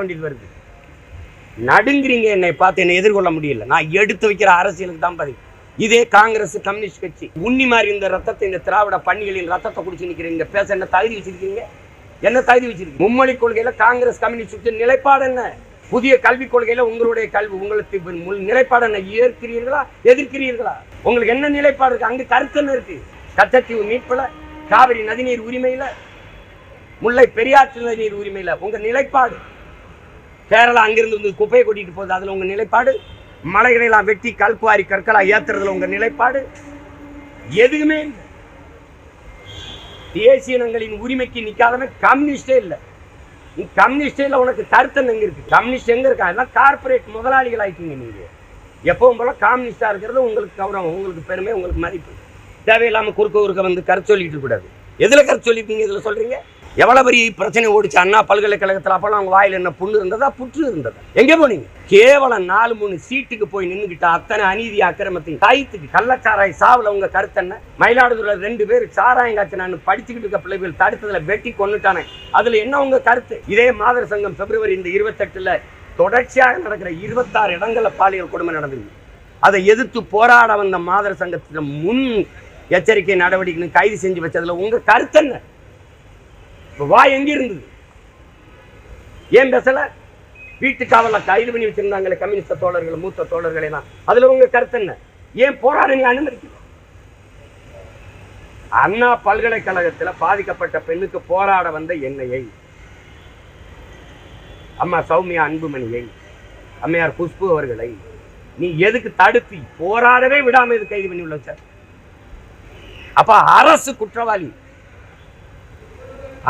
வேண்டியது வருது. நடுங்கிறீங்க என்னை பார்த்து என்னை எதிர்கொள்ள முடியல. நான் எடுத்து வைக்கிற அரசியலுக்கு தான் பதிவு இதே காங்கிரஸ் கம்யூனிஸ்ட் கட்சி உன்னி மாதிரி இந்த ரத்தத்தை இந்த திராவிட பணிகளின் ரத்தத்தை குடிச்சு நிக்கிறீங்க. பேச என்ன தகுதி வச்சிருக்கீங்க? என்ன தகுதி வச்சிருக்கீங்க? மும்மொழி கொள்கையில காங்கிரஸ் கம்யூனிஸ்ட் நிலைப்பாடு என்ன? புதிய கல்விக் கொள்கையில உங்களுடைய கல்வி உங்களுக்கு நிலைப்பாடு என்ன? ஏற்கிறீர்களா? எதிர்க்கிறீர்களா? உங்களுக்கு என்ன நிலைப்பாடு இருக்கு? அங்க கருத்து என்ன இருக்கு. கச்சத்தீவு மீட்புல காவிரி நதிநீர் உரிமையில முல்லை பெரியாற்று நதிநீர் உரிமையில உங்க நிலைப்பாடு கேரளா அங்கிருந்து வந்து குப்பையை கொட்டிட்டு போகுது. அதில் உங்கள் நிலைப்பாடு மலைகளெல்லாம் வெட்டி கல்குவாரி கற்களாக ஏத்துறதுல உங்கள் நிலைப்பாடு? எதுவுமே இல்லை. தேசிய இனங்களின் உரிமைக்கு நிக்காதவன் கம்யூனிஸ்டே இல்லை. நீ கம்யூனிஸ்டே இல்லை உனக்கு கருத்தன் எங்கே இருக்குது கம்யூனிஸ்ட் எங்கே இருக்கா? அதெல்லாம் கார்பரேட் முதலாளிகள் ஆயிட்டீங்க நீங்கள் எப்பவும் போல கம்யூனிஸ்டா இருக்கிறது உங்களுக்கு கௌரவம் உங்களுக்கு பெருமை உங்களுக்கு மதிப்பு. தேவையில்லாமல் குறுக்க குறுக்க வந்து கருத்து சொல்லிட்டு கூடாது எதில் கருத்து சொல்லிப்பீங்க இதில் சொல்கிறீங்க எவ்வளோ பெரிய பிரச்சனை ஓடிச்சு? அண்ணா பல்கலைக்கழகத்தில் அப்போல்லாம் அவங்க வாயில் என்ன புண்ணு இருந்ததா புற்று இருந்ததா? எங்கே போனீங்க? கேவலம் நாலு மூணு சீட்டுக்கு போய் நின்றுக்கிட்டா அத்தனை அநீதி அக்கிரமத்தின் கைத்துக்கு கள்ளச்சாராய் சாவில் உங்க கருத்து என்ன மயிலாடுதுறையில் ரெண்டு பேர் சாராயம் காய்ச்சி நான் படிச்சுக்கிட்டு இருக்க பிள்ளைகள் தடுத்ததில் வெட்டி கொண்டுட்டானே அதில் என்ன உங்க கருத்து? இதே மாதர் சங்கம் பிப்ரவரி இந்த இருபத்தெட்டில் தொடர்ச்சியாக நடக்கிற இருபத்தாறு இடங்களில் பாலியல் கொடுமை நடந்தது அதை எதிர்த்து போராட வந்த மாதர் சங்கத்தின் முன் எச்சரிக்கை நடவடிக்கைன்னு கைது செஞ்சு வச்சதில் உங்கள் கருத்து என்ன இப்போ வாய் எங்க இருந்தது? ஏன் பேசலை? வீட்டு காவலில் கைது பண்ணி வச்சிருந்தாங்களே கம்யூனிஸ்ட தோழர்கள் மூத்த தோழர்களை எல்லாம். அதுல உங்க கருத்து என்ன? ஏன் போராடுங்க அனுமதிக்கணும் அண்ணா பல்கலைக்கழகத்தில் பாதிக்கப்பட்ட பெண்ணுக்கு போராட வந்த என்னையை அம்மா சௌமியா அன்புமணியை அம்மையார் குஷ்பு அவர்களை நீ எதுக்கு தடுத்து? போராடவே விடாம இது கைது பண்ணி உள்ள சார்? அப்ப அரசு குற்றவாளி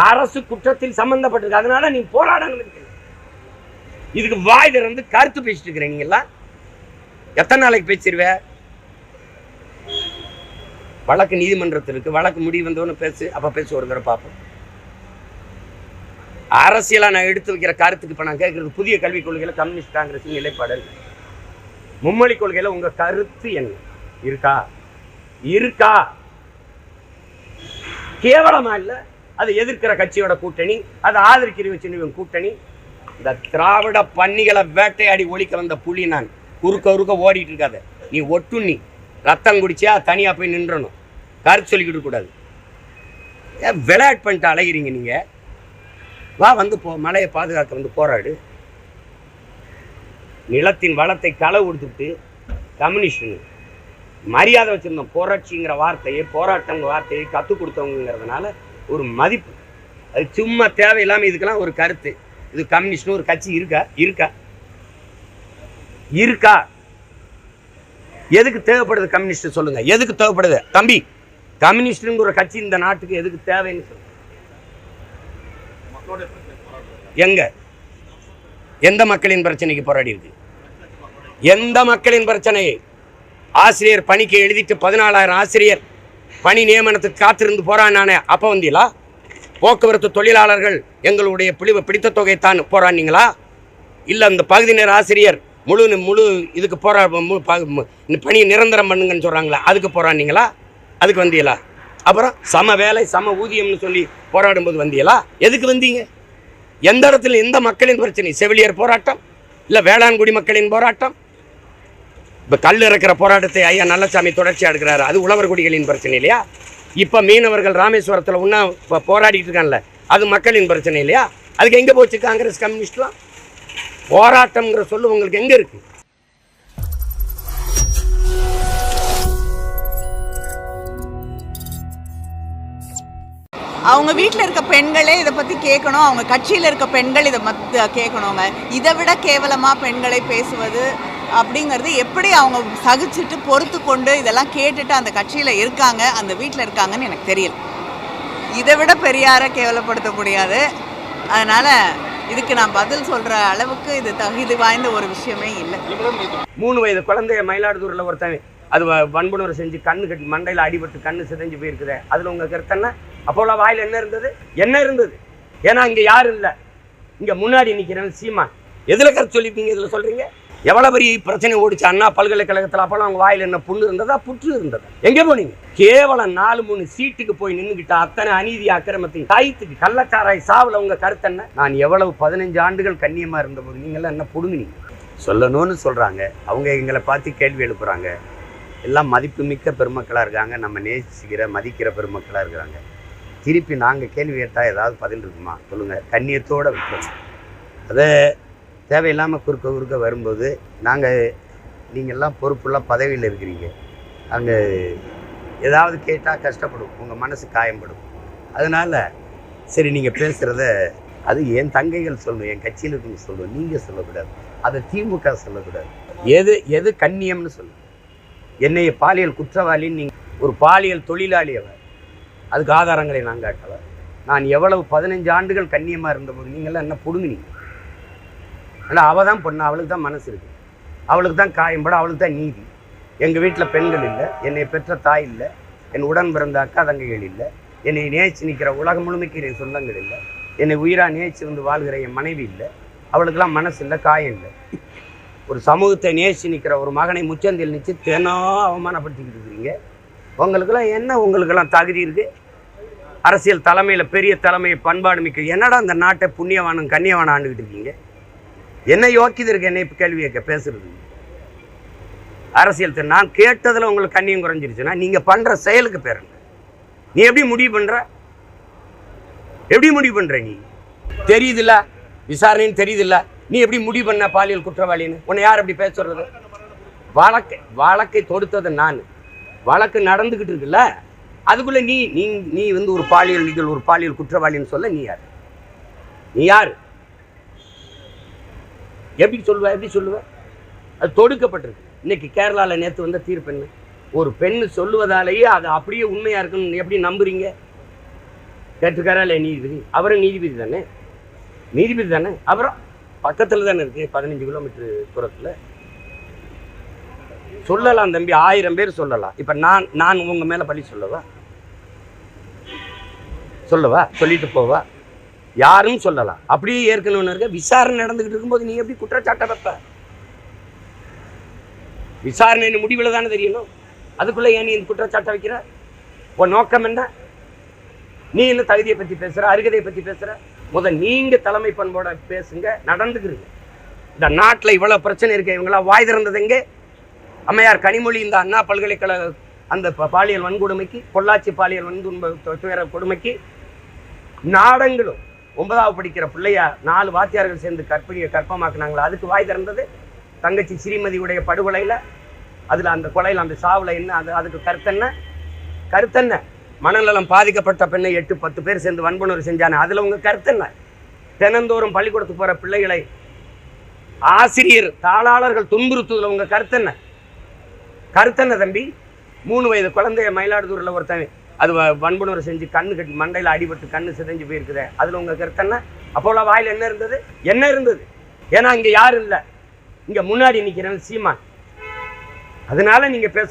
அரசு குற்றத்தில் சம்பந்தப்பட்டிருக்கு. அதனால நீ போராடணும் இதுக்கு வாய் திறந்து கருத்து பேசிட்டு இருக்கிற நீங்க எல்லாம் எத்தனை நாளைக்கு பேசிடுவ வழக்கு நீதிமன்றத்தில் இருக்கு வழக்கு முடிவு வந்தோன்னு பேசு அப்ப பேசு ஒரு தடவை பார்ப்போம். அரசியலா நான் எடுத்து வைக்கிற கருத்துக்கு இப்ப நான் கேட்கறது புதிய கல்விக் கொள்கையில கம்யூனிஸ்ட் காங்கிரஸ் நிலைப்பாடு மும்மொழி கொள்கையில உங்க கருத்து என்ன? இருக்கா? இருக்கா? கேவலமா இல்ல? அது எதிர்க்கிற கட்சியோட கூட்டணி அதை ஆதரிக்கிற வச்சுன்னு கூட்டணி. இந்த திராவிட பன்னிகளை வேட்டையாடி ஒழிக்க வந்த புலி நான். குறுக்க குறுக்க ஓடிட்டு இருக்காத. நீ ஒட்டு நீ. ரத்தம் குடிச்சா தனியா போய் நின்றணும். கருத்து சொல்லிக்கிட்டு கூடாது. ஏன் விளையாட்டு பண்ணிட்டு அலைகிறீங்க நீங்க. வா வந்து போ மலையை பாதுகாக்க வந்து போராடு. நிலத்தின் வளத்தை களை கொடுத்துட்டு கம்யூனிஸ்ட் மரியாதை வச்சிருந்தோம். புரட்சிங்கிற வார்த்தையை போராட்டங்கிற வார்த்தையை கற்றுக் கொடுத்தவங்கிறதுனால ஒரு மதிப்பு. அது சும்மா தேவையில்லாமல் இதுக்கெல்லாம் ஒரு கருத்து. இது கம்யூனிஸ்ட்னு ஒரு கட்சி இருக்கா? இருக்கா. இருக்கா. எதுக்கு தேவைப்படுது கம்யூனிஸ்ட் சொல்லுங்க. எதுக்கு தேவைப்படுது? தம்பி கம்யூனிஸ்டுங்கிற ஒரு கட்சி இந்த நாட்டுக்கு எதுக்கு தேவைன்னு சொல்லுங்க எங்க? எந்த மக்களின் பிரச்சனைக்கு போராடி இருக்கு? எந்த மக்களின் பிரச்சனையை ஆசிரியர் பணிக்கு எழுதிட்டு பதினாலாயிரம் ஆசிரியர் பணி நியமனத்துக்கு காத்திருந்து போறானானே அப்போ வந்தீங்களா? போக்குவரத்து தொழிலாளர்கள் எங்களுடைய பிழிவு பிடித்த தொகை தான் போராடினீங்களா? இல்லை அந்த பகுதி நேர ஆசிரியர் முழு முழு இதுக்கு போரா இந்த பணியை நிரந்தரம் பண்ணுங்கன்னு சொல்கிறாங்களா அதுக்கு போராடினீங்களா? அதுக்கு வந்தீங்களா? அப்புறம் சம வேலை சம ஊதியம்னு சொல்லி போராடும்போது வந்தீங்களா? எதுக்கு வந்தீங்க? எந்த இடத்துல எந்த மக்களின் பிரச்சனை? செவிலியர் போராட்டம்? இல்லை வேளாண்குடி மக்களின் போராட்டம்? இப்போ கல் இறக்கிற போராட்டத்தை ஐயா நல்லசாமி தொடர்ச்சியாக எடுக்கிறாரு. அது உழவர் குடிகளின் பிரச்சனை இல்லையா? இப்போ மீனவர்கள் ராமேஸ்வரத்தில் ஒன்றா இப்போ போராடிட்டு இருக்கான்ல அது மக்களின் பிரச்சனை இல்லையா? அதுக்கு எங்கே போச்சு காங்கிரஸ் கம்யூனிஸ்ட்லாம்? போராட்டம்ங்கிற சொல்லு உங்களுக்கு எங்கே இருக்கு? அவங்க வீட்டில் இருக்க பெண்களே இதை பற்றி கேட்கணும். அவங்க கட்சியில் இருக்க பெண்கள் இதை மத் கேட்கணுங்க. இதை விட கேவலமாக பெண்களை பேசுவது அப்படிங்கிறது எப்படி அவங்க சகிச்சுட்டு பொறுத்து கொண்டு இதெல்லாம் கேட்டுட்டு அந்த கட்சியில் இருக்காங்க அந்த வீட்டில் இருக்காங்கன்னு எனக்கு தெரியல. இதை விட பெரியாரை கேவலப்படுத்த முடியாது. அதனால் இதுக்கு நான் பதில் சொல்கிற அளவுக்கு இது தகுதி வாய்ந்த ஒரு விஷயமே இல்லை. மூணு வயது குழந்தைய மயிலாடுதுறையில் ஒருத்தன் அது வ- வன்புணர்வு செஞ்சு கண்ணு கட்டி மண்டையில் அடிபட்டு கண்ணு சிதைஞ்சு போயிருக்குது அதில் உங்கள் கருத்தன்னா? அப்போல்லாம் வாயில் என்ன இருந்தது? என்ன இருந்தது? ஏன்னா இங்கே யாரும் இல்லை. இங்கே முன்னாடி நிற்கிறேன் சீமா எதில் கருத்து சொல்லியிருக்கீங்க இதில் சொல்கிறீங்க எவ்வளோ பெரிய பிரச்சனை ஓடிச்சு? அண்ணா பல்கலைக்கழகத்தில் அப்போலாம் அவங்க வாயில் என்ன புண்ணு இருந்ததா புற்று இருந்ததா? எங்கே போனீங்க? கேவலம் நாலு மூணு சீட்டுக்கு போய் நின்றுக்கிட்ட அத்தனை அநீதி அக்கிரமத்தையும் தாயத்துக்கு கள்ளக்காராய் சாவில் உங்கள் கருத்து என்ன? நான் எவ்வளவு பதினஞ்சு ஆண்டுகள் கண்ணியமாக இருந்தபோது நீங்களாம் என்ன புடுங்குனீங்க? சொல்லணும்னு சொல்கிறாங்க அவங்க எங்களை பார்த்து கேள்வி எழுப்புறாங்க. எல்லாம் மதிப்புமிக்க பெருமக்களாக இருக்காங்க. நம்ம நேசிக்கிற மதிக்கிற பெருமக்களாக இருக்கிறாங்க திருப்பி நாங்கள் கேள்வி கேட்டால் ஏதாவது பதில் இருக்குமா? சொல்லுங்கள் கண்ணியத்தோடு விட்டோம் அதை தேவையில்லாமல் குறுக்க குறுக்க வரும்போது நாங்கள் நீங்கள்லாம் பொறுப்புலாம் பதவியில் இருக்கிறீங்க. அங்கே ஏதாவது கேட்டால் கஷ்டப்படும். உங்கள் மனசு காயப்படும் அதனால் சரி நீங்கள் பேசுகிறத அது என் தங்கைகள் சொல்லணும் என் கட்சியில் இருக்கவங்க சொல்லணும். நீங்கள் சொல்லக்கூடாது. அதை திமுக சொல்லக்கூடாது. எது எது கண்ணியம்னு சொல்லுங்கள் என்னைய பாலியல் குற்றவாளின்னு நீங்கள் ஒரு பாலியல் தொழிலாளி அவர். அதுக்கு ஆதாரங்களை நான் காட்டவர் நான் எவ்வளவு பதினஞ்சு ஆண்டுகள் கண்ணியமாக இருந்தபோது நீங்களாம் என்ன பிடுங்கினீங்க? ஆனால் அவள் தான் பொண்ணு. அவளுக்கு தான் மனசு இருக்கு. அவளுக்கு தான் காயம்பட அவளுக்கு தான் நீதி. எங்கள் வீட்டில் பெண்கள் இல்லை. என்னை பெற்ற தாய் இல்லை. என் உடன் பிறந்த அக்கா தங்கைகள் இல்லை. என்னை நேச்சு நிற்கிற உலகம் முழுமைக்கு என் சொந்தங்கள் இல்லை. என்னை உயிராக நேச்சு வந்து வாழ்கிற என் மனைவி இல்லை. அவளுக்கெல்லாம் மனசு இல்லை காயம் இல்லை. ஒரு சமூகத்தை நேசி நிற்கிற ஒரு மகனை முச்சந்தில் நிச்சு தினம் அவமானப்படுத்திக்கிட்டு இருக்கிறீங்க. உங்களுக்கெல்லாம் என்ன? உங்களுக்கெல்லாம் தகுதி இருக்குது அரசியல் தலைமையில் பெரிய தலைமை பண்பாடு மிக்க என்னடா இந்த நாட்டை புண்ணியவானும் கண்ணியவானும் ஆண்டுகிட்டு இருக்கீங்க? என்ன யோக்கியது இருக்கு? என்னை இப்போ கேள்வி கேட்க பேசுறது. அரசியல் நான் கேட்டதில் உங்களுக்கு கண்ணியம் குறைஞ்சிருச்சுன்னா நீங்கள் பண்ணுற செயலுக்கு பேர் நீ எப்படி முடிவு பண்ணுற எப்படி முடிவு பண்ணுற நீ? தெரியுதுல்ல? விசாரணைன்னு தெரியுதுல்ல? நீ எப்படி முடிவு பண்ண பாலியல் குற்றவாளின்னு? உன்னை யார் அப்படி பேச வழக்கை வழக்கை தொடுத்தது நான். வழக்கு நடந்துக்கிட்டு இருக்குல்ல? அதுக்குள்ள நீ நீ நீ வந்து ஒரு பாலியல் நீங்கள் ஒரு பாலியல் குற்றவாளின்னு சொல்ல நீ யார்? நீ யார்? எப்படி சொல்லுவ எப்படி சொல்லுவ? அது தொடுக்கப்பட்டிருக்கு. இன்னைக்கு கேரளாவில் நேற்று வந்த தீர்ப்பு என்ன? ஒரு பெண் சொல்லுவதாலேயே அது அப்படியே உண்மையாக இருக்குன்னு எப்படி நம்புறீங்க? கேட்டுக்காரா இல்லை நீதிபதி? அவரும் நீதிபதி தானே? நீதிபதி தானே? அப்புறம் பக்கத்தில் தானே இருக்குது பதினஞ்சு கிலோமீட்டர் தூரத்தில். சொல்லலாம் தம்பி ஆயிரம் பேர் சொல்லலாம். இப்போ நான் நான் உங்கள் மேலே பழி சொல்லவா? சொல்லவா? சொல்லிட்டு போவா? யாரும் சொல்லலாம் அப்படியே ஏற்கனவே இருக்க? விசாரணை நடந்துகிட்டு இருக்கும்போது நீ எப்படி குற்றச்சாட்டை வைப்ப? விசாரணை முடிவில் தானே தெரியணும்? அதுக்குள்ள ஏன் நீ இந்த குற்றச்சாட்டை வைக்கிற? உன் நோக்கம் என்ன? நீ என்ன தகுதியை பற்றி பேசுகிற அருகதையை பற்றி பேசுகிற முதல் நீங்கள் தலைமை பண்போட பேசுங்க நடந்துக்கிறீங்க இந்த நாட்டில் இவ்வளோ பிரச்சனை இருக்கு. இவங்களாம் வாய் திறந்தது எங்கே? அம்மையார் கனிமொழி இந்த அண்ணா பல்கலைக்கழக அந்த ப- பாலியல் வன்கொடுமைக்கு பொள்ளாச்சி பாலியல் வன்துன்ப துயர கொடுமைக்கு நாடங்களும் ஒன்பதாவது படிக்கிற பிள்ளையா நாலு வாத்தியார்கள் சேர்ந்து கற்பிணியை கற்பமாக்குனாங்களா? அதுக்கு வாய் திறந்தது. தங்கச்சி ஸ்ரீமதியுடைய படுகொலையில் அதில் அந்த கொலையில் அந்த சாவில் என்ன அது அதுக்கு கருத்தென்ன? கருத்தென்ன? மனநலம் பாதிக்கப்பட்ட பெண்ணை எட்டு பத்து பேர் சேர்ந்து வன்புணர்வு செஞ்சானே அதில் உங்கள் கருத்தென்ன? தினந்தோறும் பள்ளிக்கூடத்துக்கு போகிற பிள்ளைகளை ஆசிரியர் தாளாளர்கள் துன்புறுத்துவதில் உங்கள் கருத்தென்ன? கருத்தென்ன தம்பி? மூணு வயது குழந்தைய மயிலாடுதுறையில் ஒருத்தன் அது வன்புணர்வு செஞ்சு கண்ணு கட்டி மண்டையில் அடிபட்டு கண்ணு சிதைஞ்சு போயிருக்குது. அதில் உங்கள் கருத்தன்னா அப்போல வாயில் என்ன இருந்தது? என்ன இருந்தது? ஏன்னா இங்கே யாரும் இல்லை. இங்கே முன்னாடி நிற்கிறேன் சீமான். அதனால நீங்கள் பேச